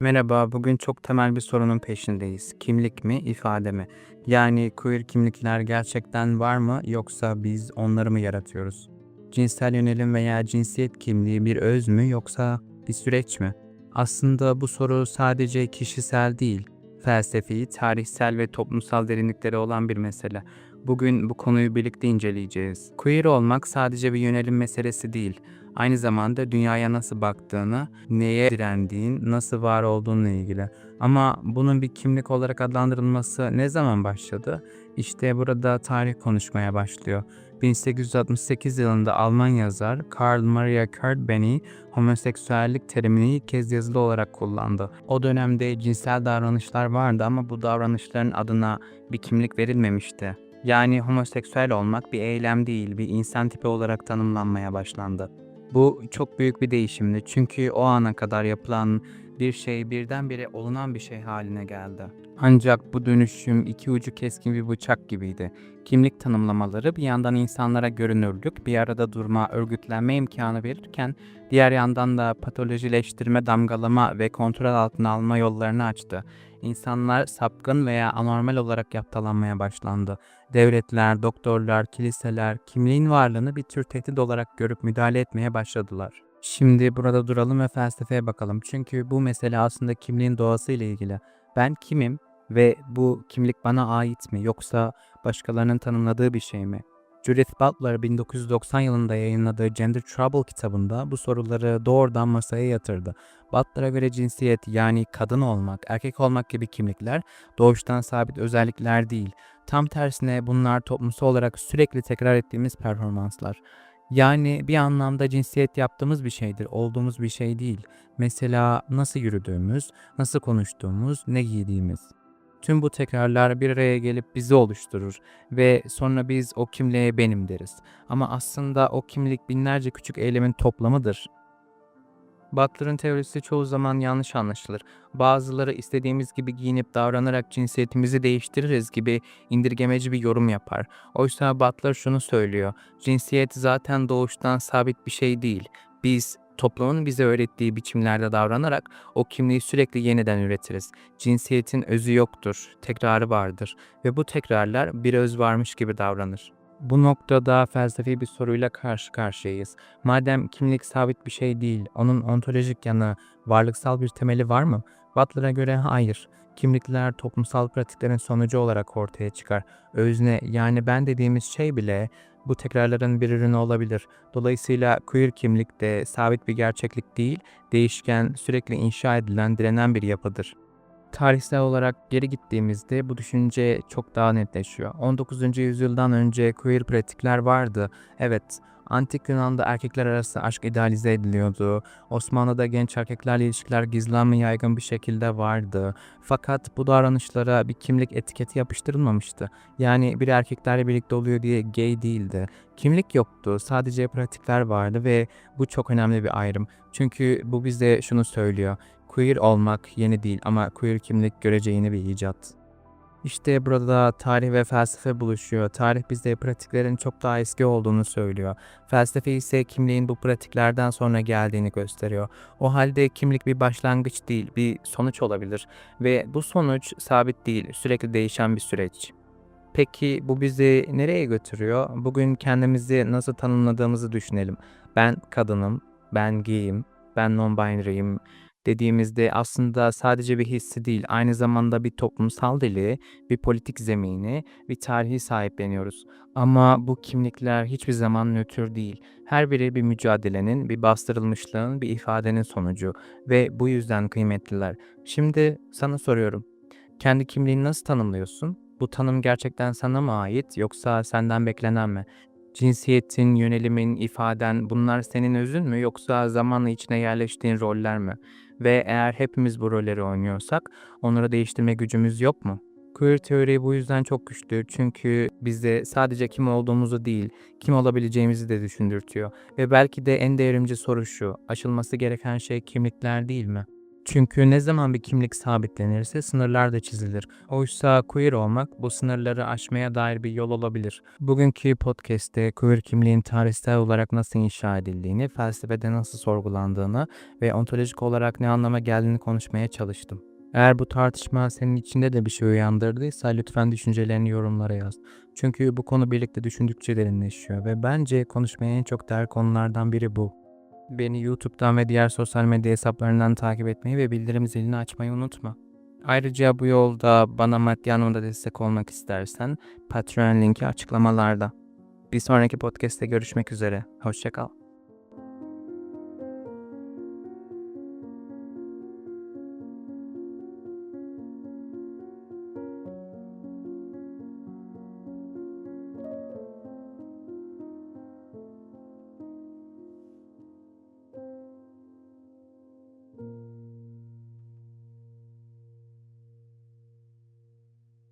Merhaba, bugün çok temel bir sorunun peşindeyiz. Kimlik mi, ifade mi? Yani queer kimlikler gerçekten var mı yoksa biz onları mı yaratıyoruz? Cinsel yönelim veya cinsiyet kimliği bir öz mü yoksa bir süreç mi? Aslında bu soru sadece kişisel değil, felsefi, tarihsel ve toplumsal derinlikleri olan bir mesele. Bugün bu konuyu birlikte inceleyeceğiz. Queer olmak sadece bir yönelim meselesi değil, aynı zamanda dünyaya nasıl baktığını, neye direndiğin, nasıl var olduğunla ilgili. Ama bunun bir kimlik olarak adlandırılması ne zaman başladı? İşte burada tarih konuşmaya başlıyor. 1868 yılında Alman yazar Karl Maria Kertbeny homoseksüellik terimini ilk kez yazılı olarak kullandı. O dönemde cinsel davranışlar vardı ama bu davranışların adına bir kimlik verilmemişti. Yani homoseksüel olmak bir eylem değil, bir insan tipi olarak tanımlanmaya başlandı. Bu çok büyük bir değişimdi çünkü o ana kadar yapılan bir şey birdenbire olunan bir şey haline geldi. Ancak bu dönüşüm iki ucu keskin bir bıçak gibiydi. Kimlik tanımlamaları bir yandan insanlara görünürlük, bir arada durma, örgütlenme imkanı verirken diğer yandan da patolojileştirme, damgalama ve kontrol altına alma yollarını açtı. İnsanlar sapkın veya anormal olarak yaptalanmaya başlandı. Devletler, doktorlar, kiliseler kimliğin varlığını bir tür tehdit olarak görüp müdahale etmeye başladılar. Şimdi burada duralım ve felsefeye bakalım. Çünkü bu mesele aslında kimliğin doğası ile ilgili. Ben kimim ve bu kimlik bana ait mi yoksa başkalarının tanımladığı bir şey mi? Judith Butler 1990 yılında yayınladığı Gender Trouble kitabında bu soruları doğrudan masaya yatırdı. Butler'a göre cinsiyet yani kadın olmak, erkek olmak gibi kimlikler doğuştan sabit özellikler değil. Tam tersine bunlar toplumsal olarak sürekli tekrar ettiğimiz performanslar. Yani bir anlamda cinsiyet yaptığımız bir şeydir, olduğumuz bir şey değil. Mesela nasıl yürüdüğümüz, nasıl konuştuğumuz, ne giydiğimiz. Tüm bu tekrarlar bir araya gelip bizi oluşturur ve sonra biz o kimliğe benim deriz. Ama aslında o kimlik binlerce küçük eylemin toplamıdır. Butler'ın teorisi çoğu zaman yanlış anlaşılır. Bazıları istediğimiz gibi giyinip davranarak cinsiyetimizi değiştiririz gibi indirgemeci bir yorum yapar. Oysa Butler şunu söylüyor. Cinsiyet zaten doğuştan sabit bir şey değil. Biz toplumun bize öğrettiği biçimlerde davranarak o kimliği sürekli yeniden üretiriz. Cinsiyetin özü yoktur, tekrarı vardır ve bu tekrarlar bir öz varmış gibi davranır. Bu noktada felsefi bir soruyla karşı karşıyayız. Madem kimlik sabit bir şey değil, onun ontolojik yanı, varlıksal bir temeli var mı? Butler'a göre hayır. Kimlikler toplumsal pratiklerin sonucu olarak ortaya çıkar. Özne yani ben dediğimiz şey bile bu tekrarların bir ürünü olabilir. Dolayısıyla queer kimlik de sabit bir gerçeklik değil, değişken, sürekli inşa edilen, direnen bir yapıdır. Tarihsel olarak geri gittiğimizde bu düşünce çok daha netleşiyor. 19. yüzyıldan önce queer pratikler vardı. Evet, Antik Yunan'da erkekler arası aşk idealize ediliyordu. Osmanlı'da genç erkeklerle ilişkiler gizlenme yaygın bir şekilde vardı. Fakat bu davranışlara bir kimlik etiketi yapıştırılmamıştı. Yani bir erkeklerle birlikte oluyor diye gay değildi. Kimlik yoktu, sadece pratikler vardı ve bu çok önemli bir ayrım. Çünkü bu bize şunu söylüyor. Queer olmak yeni değil ama queer kimlik görece yeni bir icat. İşte burada tarih ve felsefe buluşuyor. Tarih bize pratiklerin çok daha eski olduğunu söylüyor. Felsefe ise kimliğin bu pratiklerden sonra geldiğini gösteriyor. O halde kimlik bir başlangıç değil, bir sonuç olabilir ve bu sonuç sabit değil, sürekli değişen bir süreç. Peki bu bizi nereye götürüyor? Bugün kendimizi nasıl tanımladığımızı düşünelim. Ben kadınım, ben gayim, ben non-binary'im dediğimizde aslında sadece bir hissi değil, aynı zamanda bir toplumsal dili, bir politik zemini, bir tarihi sahipleniyoruz. Ama bu kimlikler hiçbir zaman nötr değil. Her biri bir mücadelenin, bir bastırılmışlığın, bir ifadenin sonucu ve bu yüzden kıymetliler. Şimdi sana soruyorum. Kendi kimliğini nasıl tanımlıyorsun? Bu tanım gerçekten sana mı ait yoksa senden beklenen mi? Cinsiyetin, yönelimin, ifaden bunlar senin özün mü yoksa zamanla içine yerleştiğin roller mi? Ve eğer hepimiz bu rolleri oynuyorsak onları değiştirme gücümüz yok mu? Queer teori bu yüzden çok güçlü çünkü bize sadece kim olduğumuzu değil, kim olabileceğimizi de düşündürtüyor. Ve belki de en devrimci soru şu, aşılması gereken şey kimlikler değil mi? Çünkü ne zaman bir kimlik sabitlenirse sınırlar da çizilir. Oysa queer olmak bu sınırları aşmaya dair bir yol olabilir. Bugünkü podcast'te queer kimliğin tarihsel olarak nasıl inşa edildiğini, felsefede nasıl sorgulandığını ve ontolojik olarak ne anlama geldiğini konuşmaya çalıştım. Eğer bu tartışma senin içinde de bir şey uyandırdıysa lütfen düşüncelerini yorumlara yaz. Çünkü bu konu birlikte düşündükçe derinleşiyor ve bence konuşmaya en çok değer konulardan biri bu. Beni YouTube'dan ve diğer sosyal medya hesaplarından takip etmeyi ve bildirim zilini açmayı unutma. Ayrıca bu yolda bana maddi anlamda destek olmak istersen Patreon linki açıklamalarda. Bir sonraki podcast'te görüşmek üzere. Hoşçakal.